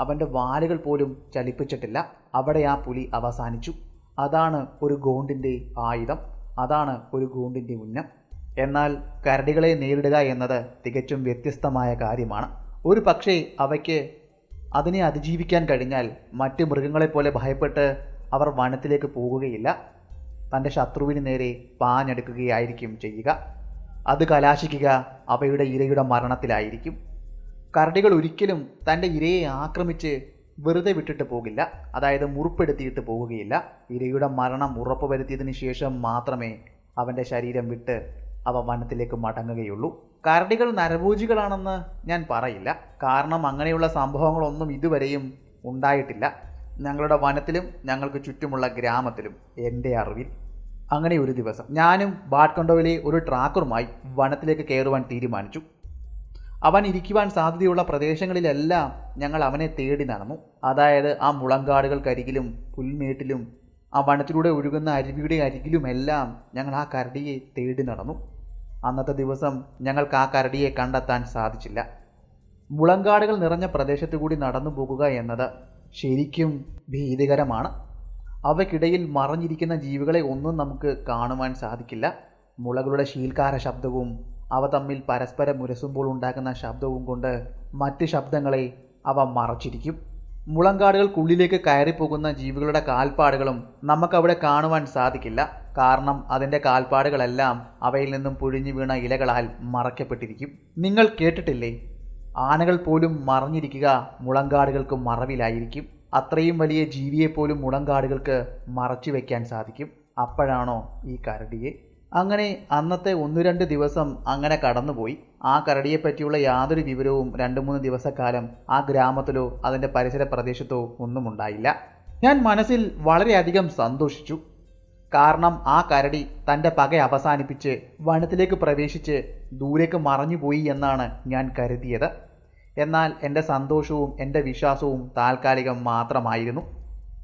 അവന്റെ വാലുകൾ പോലും ചലിപ്പിച്ചിട്ടില്ല. അവിടെ ആ പുലി അവസാനിച്ചു. അതാണ് ഒരു ഗോണ്ടിന്റെ ആയുധം. അതാണ് ഒരു ഗോണ്ടിന്റെ ഉന്നം. എന്നാൽ കരടികളെ നേരിടുക എന്നത് തികച്ചും വ്യത്യസ്തമായ കാര്യമാണ്. ഒരു പക്ഷേ അവയ്ക്ക് അതിനെ അതിജീവിക്കാൻ കഴിഞ്ഞാൽ മറ്റ് മൃഗങ്ങളെപ്പോലെ ഭയപ്പെട്ട് അവർ വനത്തിലേക്ക് പോകുകയില്ല. തന്റെ ശത്രുവിന് നേരെ പാഞ്ഞെടുക്കുകയായിരിക്കും ചെയ്യുക. അത് കലാശിക്കുക അവയുടെ ഇരയുടെ മരണത്തിലായിരിക്കും. കരടികൾ ഒരിക്കലും തന്റെ ഇരയെ ആക്രമിച്ച് വെറുതെ വിട്ടിട്ട് പോകില്ല. അതായത് മുറിപ്പെടുത്തിയിട്ട് പോവുകയില്ല. ഇരയുടെ മരണം ഉറപ്പുവരുത്തിയതിന് ശേഷം മാത്രമേ അവന്റെ ശരീരം വിട്ട് അവ വനത്തിലേക്ക് മടങ്ങുകയുള്ളൂ. കരടികൾ നരഭോജികളാണെന്ന് ഞാൻ പറയില്ല. കാരണം അങ്ങനെയുള്ള സംഭവങ്ങളൊന്നും ഇതുവരെയും ഉണ്ടായിട്ടില്ല. ഞങ്ങളുടെ വനത്തിലും ഞങ്ങൾക്ക് ചുറ്റുമുള്ള ഗ്രാമത്തിലും എന്റെ അറിവിൽ അങ്ങനെ ഒരു ദിവസം ഞാനും ബാട്ട്കണ്ടോയിലെ ഒരു ട്രാക്കറുമായി വനത്തിലേക്ക് കയറുവാൻ തീരുമാനിച്ചു. അവൻ ഇരിക്കുവാൻ സാധ്യതയുള്ള പ്രദേശങ്ങളിലെല്ലാം ഞങ്ങൾ അവനെ തേടി നടന്നു. അതായത് ആ മുളങ്കാടുകൾക്കരികിലും പുൽമേട്ടിലും ആ വനത്തിലൂടെ ഒഴുകുന്ന അരുവിയുടെ അരികിലുമെല്ലാം ഞങ്ങൾ ആ കരടിയെ തേടി നടന്നു. അന്നത്തെ ദിവസം ഞങ്ങൾക്ക് ആ കരടിയെ കണ്ടെത്താൻ സാധിച്ചില്ല. മുളങ്കാടുകൾ നിറഞ്ഞ പ്രദേശത്തു കൂടി നടന്നു പോകുക എന്നത് ശരിക്കും ഭീതികരമാണ്. അവയ്ക്കിടയിൽ മറഞ്ഞിരിക്കുന്ന ജീവികളെ ഒന്നും നമുക്ക് കാണുവാൻ സാധിക്കില്ല. മുളകളുടെ ശീൽക്കാര ശബ്ദവും അവ തമ്മിൽ പരസ്പരം മുരസുമ്പോൾ ഉണ്ടാക്കുന്ന ശബ്ദവും കൊണ്ട് മറ്റ് ശബ്ദങ്ങളെ അവ മറച്ചിരിക്കും. മുളങ്കാടുകൾക്കുള്ളിലേക്ക് കയറിപ്പോകുന്ന ജീവികളുടെ കാൽപ്പാടുകളും നമുക്കവിടെ കാണുവാൻ സാധിക്കില്ല. കാരണം അതിന്റെ കാൽപ്പാടുകളെല്ലാം അവയിൽ നിന്നും പൊഴിഞ്ഞു വീണ ഇലകളാൽ മറയ്ക്കപ്പെട്ടിരിക്കും. നിങ്ങൾ കേട്ടിട്ടില്ലേ? ആനകൾ പോലും മറഞ്ഞിരിക്കുക മുളങ്കാടുകൾക്ക് മറവിലായിരിക്കും. അത്രയും വലിയ ജീവിയെപ്പോലും മുളങ്കാടുകൾക്ക് മറച്ചു വയ്ക്കാൻ സാധിക്കും. അപ്പോഴാണോ ഈ കരടിയെ? അങ്ങനെ അന്നത്തെ ഒന്ന് രണ്ട് ദിവസം അങ്ങനെ കടന്നുപോയി. ആ കരടിയെപ്പറ്റിയുള്ള യാതൊരു വിവരവും രണ്ട് മൂന്ന് ദിവസക്കാലം ആ ഗ്രാമത്തിലോ അതിന്റെ പരിസര പ്രദേശത്തോ ഒന്നും ഉണ്ടായില്ല. ഞാൻ മനസ്സിൽ വളരെയധികം സന്തോഷിച്ചു. കാരണം ആ കരടി തന്റെ പക അവസാനിപ്പിച്ച് വനത്തിലേക്ക് പ്രവേശിച്ച് ദൂരേക്ക് മറഞ്ഞുപോയി എന്നാണ് ഞാൻ കരുതിയത്. എന്നാൽ എന്റെ സന്തോഷവും എന്റെ വിശ്വാസവും താൽക്കാലികം മാത്രമായിരുന്നു.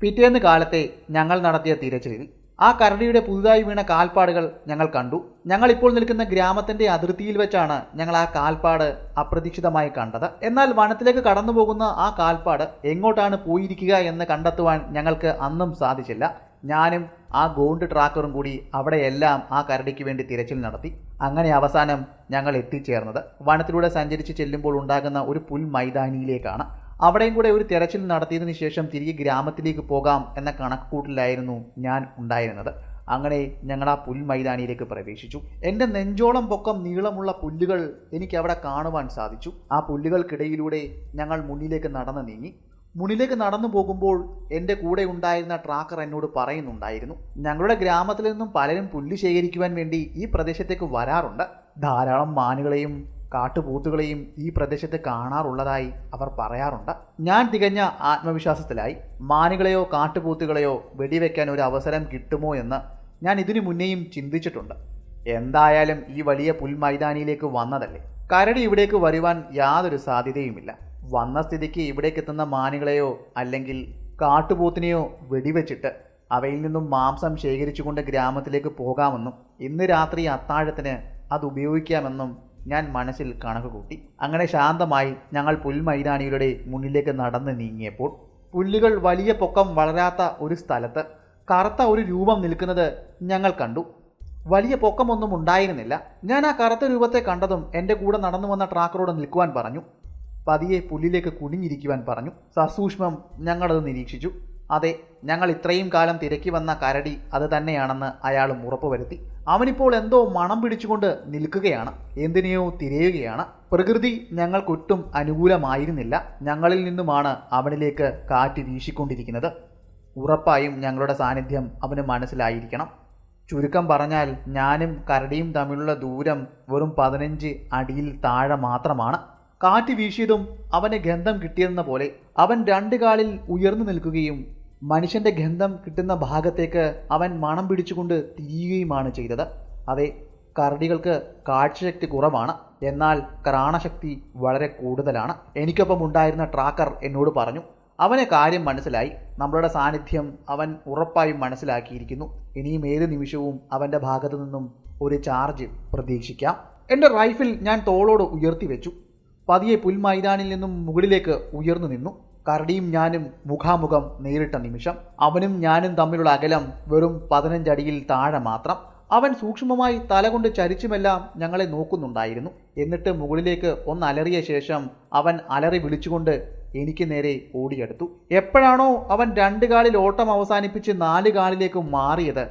പിറ്റേന്ന് കാലത്തെ ഞങ്ങൾ നടത്തിയ തിരച്ചിലിൽ ആ കരടിയുടെ പുതുതായി വീണ കാൽപ്പാടുകൾ ഞങ്ങൾ കണ്ടു. ഞങ്ങൾ ഇപ്പോൾ നിൽക്കുന്ന ഗ്രാമത്തിന്റെ അതിർത്തിയിൽ വെച്ചാണ് ഞങ്ങൾ ആ കാൽപ്പാട് അപ്രതീക്ഷിതമായി കണ്ടത്. എന്നാൽ വനത്തിലേക്ക് കടന്നു പോകുന്ന ആ കാൽപ്പാട് എങ്ങോട്ടാണ് പോയിരിക്കുക എന്ന് കണ്ടെത്തുവാൻ ഞങ്ങൾക്ക് അന്നും സാധിച്ചില്ല. ഞാനും ആ ഗോണ്ട് ട്രാക്കറും കൂടി അവിടെയെല്ലാം ആ കരടിക്ക് വേണ്ടി തിരച്ചിൽ നടത്തി. അങ്ങനെ അവസാനം ഞങ്ങൾ എത്തിച്ചേർന്നത്. വനത്തിലൂടെ സഞ്ചരിച്ച് ചെല്ലുമ്പോൾ ഉണ്ടാകുന്ന ഒരു പുൽ മൈതാനിയിലേക്കാണ് അവിടെയും കൂടെ ഒരു തെരച്ചിൽ നടത്തിയതിനു ശേഷം തിരികെ ഗ്രാമത്തിലേക്ക് പോകാം എന്ന കണക്കുകൂട്ടിലായിരുന്നു ഞാൻ ഉണ്ടായിരുന്നത്. അങ്ങനെ ഞങ്ങൾ ആ പുൽമൈതാനിയിലേക്ക് പ്രവേശിച്ചു. എന്റെ നെഞ്ചോളം പൊക്കം നീളമുള്ള പുല്ലുകൾ എനിക്ക് അവിടെ കാണുവാൻ സാധിച്ചു. ആ പുല്ലുകൾക്കിടയിലൂടെ ഞങ്ങൾ മുന്നിലേക്ക് നടന്നു നീങ്ങി. മുന്നിലേക്ക് നടന്നു പോകുമ്പോൾ എന്റെ കൂടെ ഉണ്ടായിരുന്ന ട്രാക്കർ എന്നോട് പറയുന്നുണ്ടായിരുന്നു ഞങ്ങളുടെ ഗ്രാമത്തിൽ നിന്നും പലരും പുല്ല് ശേഖരിക്കുവാൻ വേണ്ടി ഈ പ്രദേശത്തേക്ക് വരാറുണ്ട്. ധാരാളം മാനുകളെയും കാട്ടുപോത്തുകളെയും ഈ പ്രദേശത്ത് കാണാറുള്ളതായി അവർ പറയാറുണ്ട്. ഞാൻ തികഞ്ഞ ആത്മവിശ്വാസത്തിലായി. മാനുകളെയോ കാട്ടുപോത്തുകളെയോ വെടിവെക്കാൻ ഒരു അവസരം കിട്ടുമോ എന്ന് ഞാൻ ഇതിനു മുന്നേയും ചിന്തിച്ചിട്ടുണ്ട്. എന്തായാലും ഈ വലിയ പുൽമൈതാനിയിലേക്ക് വന്നതല്ലേ? കരടി ഇവിടേക്ക് വരുവാൻ യാതൊരു സാധ്യതയുമില്ല. വന്ന സ്ഥിതിക്ക് ഇവിടേക്ക് എത്തുന്ന മാനുകളെയോ അല്ലെങ്കിൽ കാട്ടുപോത്തിനെയോ വെടിവെച്ചിട്ട് അവയിൽ നിന്നും മാംസം ശേഖരിച്ചുകൊണ്ട് ഗ്രാമത്തിലേക്ക് പോകാമെന്നും ഇന്ന് രാത്രി അത്താഴത്തിന് അത് ഉപയോഗിക്കാമെന്നും ഞാൻ മനസ്സിൽ കണക്ക് കൂട്ടി. അങ്ങനെ ശാന്തമായി ഞങ്ങൾ പുൽമൈതാനികളുടെ മുന്നിലേക്ക് നടന്ന് നീങ്ങിയപ്പോൾ പുല്ലുകൾ വലിയ പൊക്കം വളരാത്ത ഒരു സ്ഥലത്ത് കറുത്ത ഒരു രൂപം നിൽക്കുന്നത് ഞങ്ങൾ കണ്ടു. വലിയ പൊക്കമൊന്നും ഉണ്ടായിരുന്നില്ല. ഞാൻ ആ കറുത്ത രൂപത്തെ കണ്ടതും എന്റെ കൂടെ നടന്നു വന്ന ട്രാക്കറോട് നിൽക്കുവാൻ പറഞ്ഞു. പതിയെ പുല്ലിലേക്ക് കുനിഞ്ഞിരിക്കുവാൻ പറഞ്ഞു. സസൂക്ഷ്മം ഞങ്ങളത് നിരീക്ഷിച്ചു. അതെ ഞങ്ങൾ ഇത്രയും കാലം തിരക്കി വന്ന കരടി അത് തന്നെയാണെന്ന് അയാളും ഉറപ്പുവരുത്തി. അവനിപ്പോൾ എന്തോ മണം പിടിച്ചുകൊണ്ട് നിൽക്കുകയാണ്. എന്തിനെയോ തിരയുകയാണ്. പ്രകൃതി ഞങ്ങൾക്കൊട്ടും അനുകൂലമായിരുന്നില്ല. ഞങ്ങളിൽ നിന്നുമാണ് അവനിലേക്ക് കാറ്റ് വീശിക്കൊണ്ടിരിക്കുന്നത്. ഉറപ്പായും ഞങ്ങളുടെ സാന്നിധ്യം അവന് മനസ്സിലായിരിക്കണം. ചുരുക്കം പറഞ്ഞാൽ ഞാനും കരടിയും തമ്മിലുള്ള ദൂരം വെറും പതിനഞ്ച് അടിയിൽ താഴെ മാത്രമാണ്. കാറ്റ് വീശിയതും അവന് ഗന്ധം കിട്ടിയെന്ന പോലെ അവൻ രണ്ട് കാലിൽ ഉയർന്നു നിൽക്കുകയും മനുഷ്യന്റെ ഗന്ധം കിട്ടുന്ന ഭാഗത്തേക്ക് അവൻ മണം പിടിച്ചുകൊണ്ട് തിരിയുകയുമാണ് ചെയ്തത്. അതെ കരടികൾക്ക് കാഴ്ചശക്തി കുറവാണ്. എന്നാൽ ക്രാണശക്തി വളരെ കൂടുതലാണ്. എനിക്കൊപ്പം ഉണ്ടായിരുന്ന ട്രാക്കർ എന്നോട് പറഞ്ഞു. അവന് കാര്യം മനസ്സിലായി. നമ്മളുടെ സാന്നിധ്യം അവൻ ഉറപ്പായും മനസ്സിലാക്കിയിരിക്കുന്നു. ഇനിയും ഏത് നിമിഷവും അവന്റെ ഭാഗത്തു നിന്നും ഒരു ചാർജ് പ്രതീക്ഷിക്കാം. എന്റെ റൈഫിൽ ഞാൻ തോളോട് ഉയർത്തി വെച്ചു. പതിയെ പുൽമൈതാനിൽ നിന്നും മുകളിലേക്ക് ഉയർന്നു നിന്നു. കരടിയും ഞാനും മുഖാമുഖം നേരിട്ട നിമിഷം അവനും ഞാനും തമ്മിലുള്ള അകലം വെറും പതിനഞ്ചടിയിൽ താഴെ മാത്രം. അവൻ സൂക്ഷ്മമായി തലകൊണ്ട് ചരിച്ചുമെല്ലാം ഞങ്ങളെ നോക്കുന്നുണ്ടായിരുന്നു. എന്നിട്ട് മുകളിലേക്ക് ഒന്ന് അലറിയ ശേഷം അവൻ അലറി വിളിച്ചുകൊണ്ട് എനിക്ക് നേരെ ഓടിയെടുത്തു. എപ്പോഴാണോ അവൻ രണ്ട് കാലിൽ ഓട്ടം അവസാനിപ്പിച്ച് നാല് കാലിലേക്ക് മാറിയത്.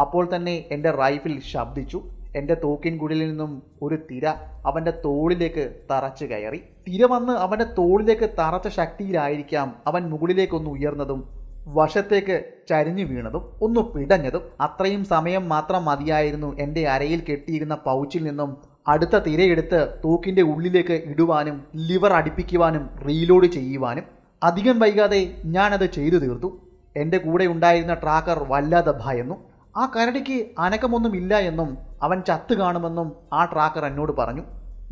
അപ്പോൾ തന്നെ എന്റെ റൈഫിൽ ശബ്ദിച്ചു. എന്റെ തോക്കിൻ കുടിലിൽ നിന്നും ഒരു തിര അവന്റെ തോളിലേക്ക് തറച്ചു കയറി. തിര വന്ന് അവന്റെ തോളിലേക്ക് തറച്ച ശക്തിയിലായിരിക്കാം അവൻ മുകളിലേക്കൊന്ന് ഉയർന്നതും വശത്തേക്ക് ചരിഞ്ഞു വീണതും ഒന്ന് പിടഞ്ഞതും. അത്രയും സമയം മാത്രം മതിയായിരുന്നു എന്റെ അരയിൽ കെട്ടിയിരുന്ന പൗച്ചിൽ നിന്നും അടുത്ത തിരയെടുത്ത് തൂക്കിന്റെ ഉള്ളിലേക്ക് ഇടുവാനും ലിവർ അടുപ്പിക്കുവാനും റീലോഡ് ചെയ്യുവാനും. അധികം വൈകാതെ ഞാനത് ചെയ്തു തീർത്തു. എന്റെ കൂടെ ഉണ്ടായിരുന്ന ട്രാക്കർ വല്ലാതെ ഭയന്നു. ആ കരടിക്ക് അനക്കമൊന്നുമില്ല എന്നും അവൻ ചത്തു കാണുമെന്നും ആ ട്രാക്കർ എന്നോട് പറഞ്ഞു.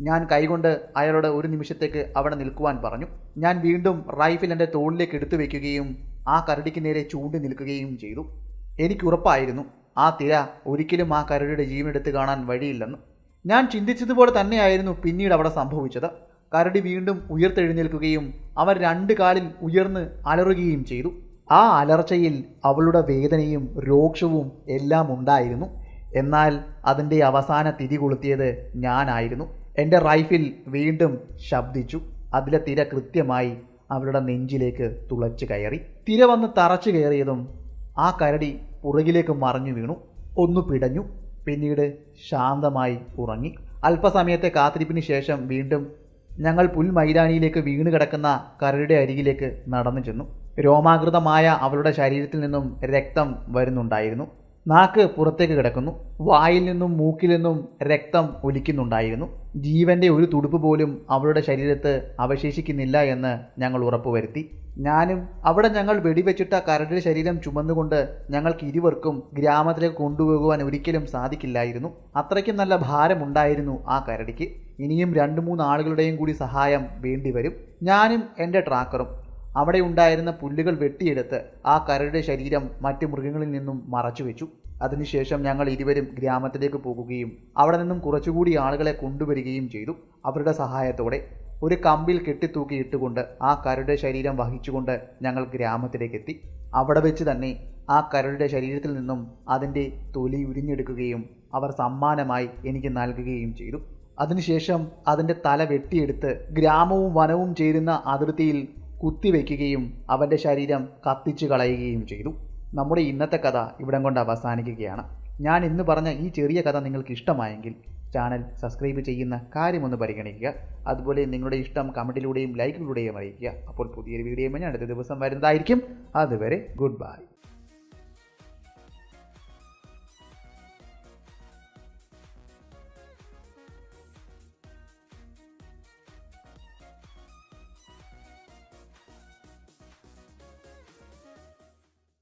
ഞാൻ കൈകൊണ്ട് അയാളോട് ഒരു നിമിഷത്തേക്ക് അവിടെ നിൽക്കുവാൻ പറഞ്ഞു. ഞാൻ വീണ്ടും റൈഫിൽ എന്റെ തോളിലേക്ക് എടുത്തു വയ്ക്കുകയും ആ കരടിക്ക് നേരെ ചൂണ്ടി നിൽക്കുകയും ചെയ്തു. എനിക്കുറപ്പായിരുന്നു ആ തിര ഒരിക്കലും ആ കരടിയുടെ ജീവനെടുത്ത് കാണാൻ വഴിയില്ലെന്ന്. ഞാൻ ചിന്തിച്ചതുപോലെ തന്നെയായിരുന്നു പിന്നീട് അവിടെ സംഭവിച്ചത്. കരടി വീണ്ടും ഉയർത്തെഴുന്നേൽക്കുകയും അവർ രണ്ട് കാലിൽ ഉയർന്ന് അലറുകയും ചെയ്തു. ആ അലർച്ചയിൽ അവളുടെ വേദനയും രോക്ഷവും എല്ലാം ഉണ്ടായിരുന്നു. എന്നാൽ അതിന്റെ അവസാന തിരി കൊളുത്തിയത് ഞാനായിരുന്നു. എന്റെ റൈഫിൽ വീണ്ടും ശബ്ദിച്ചു. അതിലെ തിര കൃത്യമായി അവരുടെ നെഞ്ചിലേക്ക് തുളച്ചു കയറി. തിര വന്ന് തറച്ചു കയറിയതും ആ കരടി പുറകിലേക്ക് മറിഞ്ഞു വീണു. ഒന്ന് പിടഞ്ഞു പിന്നീട് ശാന്തമായി ഉറങ്ങി. അല്പസമയത്തെ കാത്തിരിപ്പിന് ശേഷം വീണ്ടും ഞങ്ങൾ പുൽമൈതാനിയിലേക്ക് വീണ് കിടക്കുന്ന കരടിയുടെ അരികിലേക്ക് നടന്നു ചെന്നു. രോമാകൃതമായ അവളുടെ ശരീരത്തിൽ നിന്നും രക്തം വരുന്നുണ്ടായിരുന്നു. നാക്ക് പുറത്തേക്ക് കിടക്കുന്നു. വായിൽ നിന്നും മൂക്കിൽ നിന്നും രക്തം ഒലിക്കുന്നുണ്ടായിരുന്നു. ജീവന്റെ ഒരു തുടുപ്പ് പോലും അവളുടെ ശരീരത്ത് അവശേഷിക്കുന്നില്ല എന്ന് ഞങ്ങൾ ഉറപ്പുവരുത്തി ഞാനും അവിടെ ഞങ്ങൾ വെടിവെച്ചിട്ട കരടി ശരീരം ചുമന്നുകൊണ്ട് ഞങ്ങൾക്ക് ഇരുവർക്കും ഗ്രാമത്തിലേക്ക് കൊണ്ടുപോകുവാൻ ഒരിക്കലും സാധിക്കില്ലായിരുന്നു. അത്രയ്ക്കും നല്ല ഭാരമുണ്ടായിരുന്നു ആ കരടിക്ക്. ഇനിയും രണ്ട് മൂന്ന് ആളുകളുടെയും കൂടി സഹായം വേണ്ടിവരും. ഞാനും എന്റെ ട്രാക്കറും അവിടെ ഉണ്ടായിരുന്ന പുല്ലുകൾ വെട്ടിയെടുത്ത് ആ കരടിയുടെ ശരീരം മറ്റ് മൃഗങ്ങളിൽ നിന്നും മറച്ചു വെച്ചു. അതിനുശേഷം ഞങ്ങൾ ഇരുവരും ഗ്രാമത്തിലേക്ക് പോകുകയും അവിടെ നിന്നും കുറച്ചുകൂടി ആളുകളെ കൊണ്ടുവരികയും ചെയ്തു അവരുടെ സഹായത്തോടെ. ഒരു കമ്പിൽ കെട്ടിത്തൂക്കി ഇട്ടുകൊണ്ട് ആ കരടിയുടെ ശരീരം വഹിച്ചുകൊണ്ട് ഞങ്ങൾ ഗ്രാമത്തിലേക്ക് എത്തി അവിടെ വെച്ച് തന്നെ ആ കരടിയുടെ ശരീരത്തിൽ നിന്നും അതിന്റെ തൊലി ഉരിഞ്ഞെടുക്കുകയും അവർ സമ്മാനമായി എനിക്ക് നൽകുകയും ചെയ്തു. അതിനുശേഷം അതിന്റെ തല വെട്ടിയെടുത്ത് ഗ്രാമവും വനവും ചേരുന്ന അതിർത്തിയിൽ കുത്തിവെക്കുകയും അവന്റെ ശരീരം കത്തിച്ചു കളയുകയും ചെയ്തു. നമ്മുടെ ഇന്നത്തെ കഥ ഇവിടം കൊണ്ട് അവസാനിക്കുകയാണ്. ഞാൻ ഇന്ന് പറഞ്ഞ ഈ ചെറിയ കഥ നിങ്ങൾക്ക് ഇഷ്ടമായെങ്കിൽ ചാനൽ സബ്സ്ക്രൈബ് ചെയ്യുന്ന കാര്യമൊന്ന് പരിഗണിക്കുക. അതുപോലെ നിങ്ങളുടെ ഇഷ്ടം കമന്റിലൂടെയും ലൈക്കിലൂടെയും അറിയിക്കുക. അപ്പോൾ പുതിയൊരു വീഡിയോ ഞാൻ അടുത്ത ദിവസം വരുന്നതായിരിക്കും. അതുവരെ ഗുഡ് ബൈ.